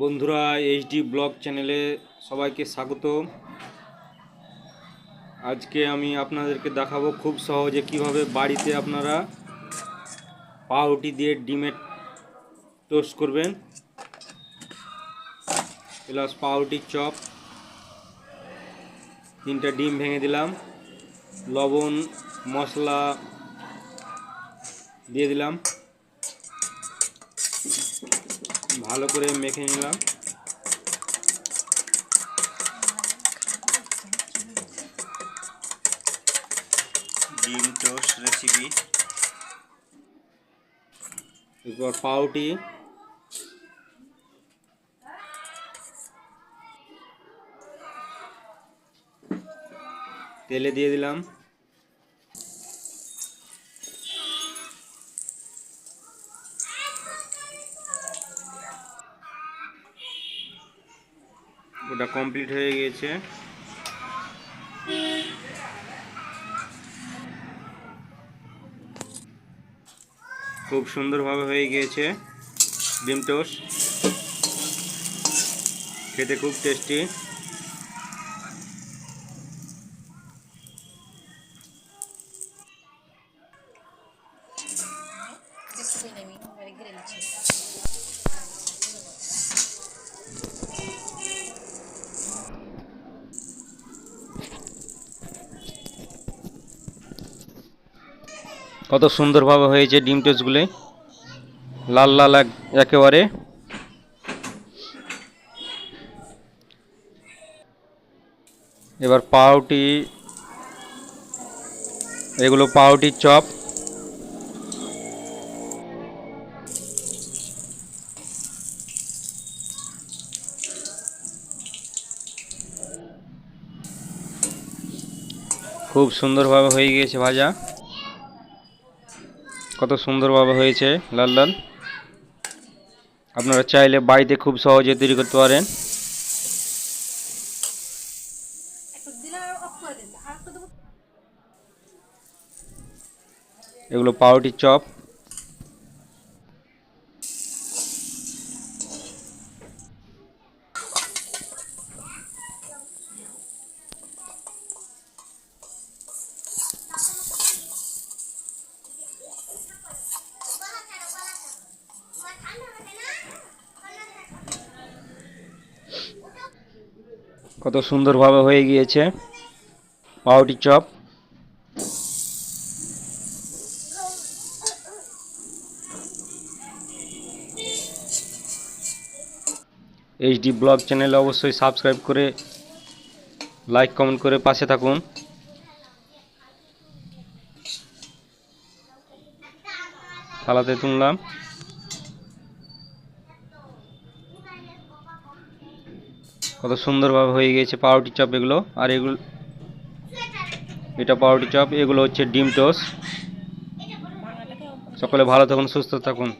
বন্ধুরা, HD blog চ্যানেলে সবাইকে স্বাগত আজকে আমি আপনাদেরকে দেখাবো খুব সহজে কীভাবে বাড়িতে আপনারা পাউরুটি দিয়ে ডিমের টোস্ট করবেন। প্লাস পাউরুটির চপ, তিনটা ডিম ভেঙে দিলাম। লবণ, মশলা দিয়ে দিলাম। ভালো করে মেখে নিলাম। ডিম টোস্ট রেসিপি এরপর পাউটি। তেলে দিয়ে দিলাম। ওটা কমপ্লিট হয়ে গিয়েছে খুব সুন্দরভাবে হয়ে গিয়েছে। ডিম টোস্ট। খেতে খুব টেস্টি. কত সুন্দরভাবে হয়েছে ডিম টোস্টগুলি। লাল লাল এক- একেবারে। এবার পাউটি। এগুলো পাউটির চপ। খুব সুন্দরভাবে হয়ে গিয়েছে ভাজা। কত সুন্দরভাবে হয়েছে, লাল লাল। আপনারা চাইলে বাড়িতে খুব সহজে তৈরি করতে পারেন। এগুলো পাউরুটির চপ। কত সুন্দরভাবে হয়ে গিয়েছে। পাউরুটির চপ। এইচডি ব্লগ চ্যানেলে অবশ্যই সাবস্ক্রাইব করে, লাইক, কমেন্ট করে পাশে থাকুন। থালাতে তুললাম। কত সুন্দরভাবে হয়ে গিয়েছে পাউরুটি চপ এগুলো। আর এগুলো এটা পাউরুটি চপ, এগুলো হচ্ছে ডিম টোস সকলে ভালো থাকুন, সুস্থ থাকুন।